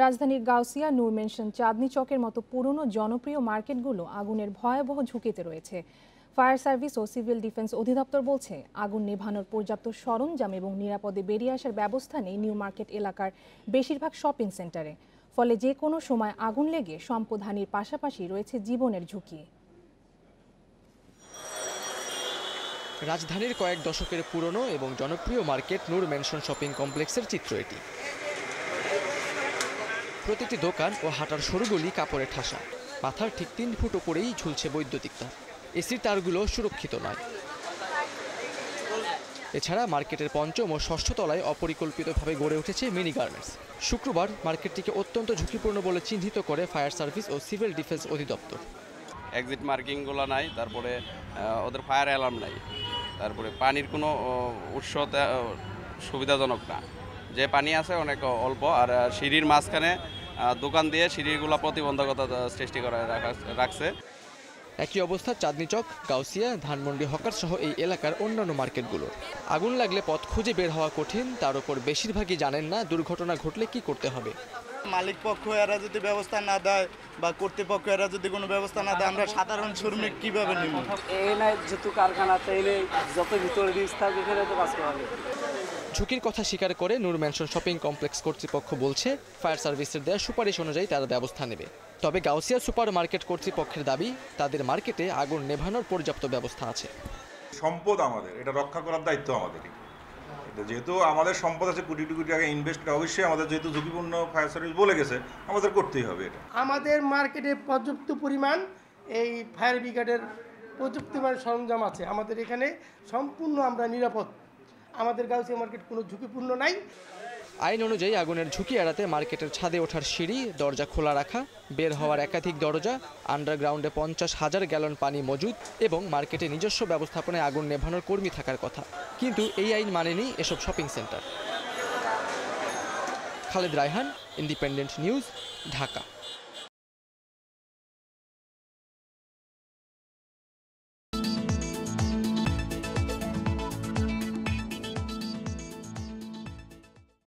রাজধানীর গাউসিয়া, নূর মেনশন চাঁদনি চকের মতো পুরনো জনপ্রিয় মার্কেটগুলো আগুনের ভয়াবহ ঝুঁকিতে রয়েছে। ফায়ার সার্ভিস ও সিভিল ডিফেন্স অধিদপ্তর বলছে, আগুন নেভানোর পর্যাপ্ত সরঞ্জাম এবং নিরাপদে বেরিয়ে আসার ব্যবস্থা নেই নিউ মার্কেট এলাকার বেশিরভাগ শপিং সেন্টারে। ফলে যে কোনো সময় আগুন লেগে সম্পদহানির পাশাপাশি রয়েছে জীবনের ঝুঁকি। রাজধানীর কয়েক দশকের পুরনো এবং জনপ্রিয় মার্কেট নূর ম্যানশন শপিং কমপ্লেক্সের চিত্র এটি। প্রতিটি দোকান ও হাঁটার সরুগুলি কাপড়ে ঠাসা। মাথার ঠিক তিন ফুট ওপরেই ঝুলছে বৈদ্যুতিক তার এসির তারগুলো সুরক্ষিত নয়। এছাড়া মার্কেটের পঞ্চম ও ষষ্ঠ তলায় অপরিকল্পিতভাবে গড়ে উঠেছে মিনি গার্মেন্টস। শুক্রবার মার্কেটটিকে অত্যন্ত ঝুঁকিপূর্ণ বলে চিহ্নিত করে ফায়ার সার্ভিস ও সিভিল ডিফেন্স অধিদপ্তর। এক্সিট মার্কিংগুলো নাই, তারপরে ওদের ফায়ার অ্যালার্ম নাই। তারপরে পানির কোনো উৎস সুবিধাজনক না। যে পানি আছে অনেক অল্প আর সিঁড়ির মাঝখানে দোকান দিয়ে সিঁড়িগুলো প্রতিবন্ধকতা সৃষ্টি করে রাখা- রাখছে। একই অবস্থা চাঁদনি চক গাউসিয়া ধানমন্ডি হকার সহ এই এলাকার অন্যান্য মার্কেটগুলো। আগুন লাগলে পথ খুঁজে বের হওয়া কঠিন তার উপর বেশিরভাগই জানেন না দুর্ঘটনা ঘটলে কি করতে হবে। মালিক পক্ষ এরা যদি ব্যবস্থা না দেয় বা কর্তৃপক্ষ এরা যদি কোনো ব্যবস্থা না দেয় আমরা সাধারণ শ্রমিক কীভাবে নিব? এখানে যেহেতু কারখানাতে এনে যত ভিতরে রিস্ক থাকবে তো বাঁচতে হবে। ঝুঁকির কথা স্বীকার করে নূর ম্যানশন শপিং কমপ্লেক্স কর্তৃপক্ষ বলছে ফায়ার সার্ভিসের দেওয়া সুপারিশ অনুযায়ী তারা ব্যবস্থা নেবে। তবে গাউসিয়া সুপার মার্কেট কর্তৃপক্ষের দাবি তাদের মার্কেটে আগুন নেভানোর পর্যাপ্ত ব্যবস্থা আছে। সম্পদ আমাদের এটা রক্ষা করার দায়িত্ব আমাদেরই। এটা যেহেতু আমাদের সম্পদ আছে কোটি কোটি টাকা ইনভেস্ট করে অবশ্যই আমাদের যেহেতু ঝুঁকিপূর্ণ ফায়ার সার্ভিস বলে গেছে আমাদের করতেই হবে এটা। আমাদের মার্কেটে পর্যাপ্ত পরিমাণ এই ফায়ার ব্রিগেডের পর্যাপ্ত পরিমাণ সরঞ্জাম আছে। আমাদের এখানে সম্পূর্ণ আমরা নিরাপদ আমাদের গাউসিয়া মার্কেট কোনো ঝুঁকিপূর্ণ নাই। আইন অনুযায়ী আগুনের ঝুঁকি এড়াতে মার্কেটের ছাদে ওঠার সিঁড়ি, দরজা খোলা রাখা, বের হওয়ার একাধিক দরজা আন্ডারগ্রাউন্ডে পঞ্চাশ হাজার গ্যালন পানি মজুদ এবং মার্কেটে নিজস্ব ব্যবস্থাপনায় আগুন নেভানোর কর্মী থাকার কথা। কিন্তু এই আইন মানেনি এসব shopping centre Khaled Raihan Independent News Dhaka.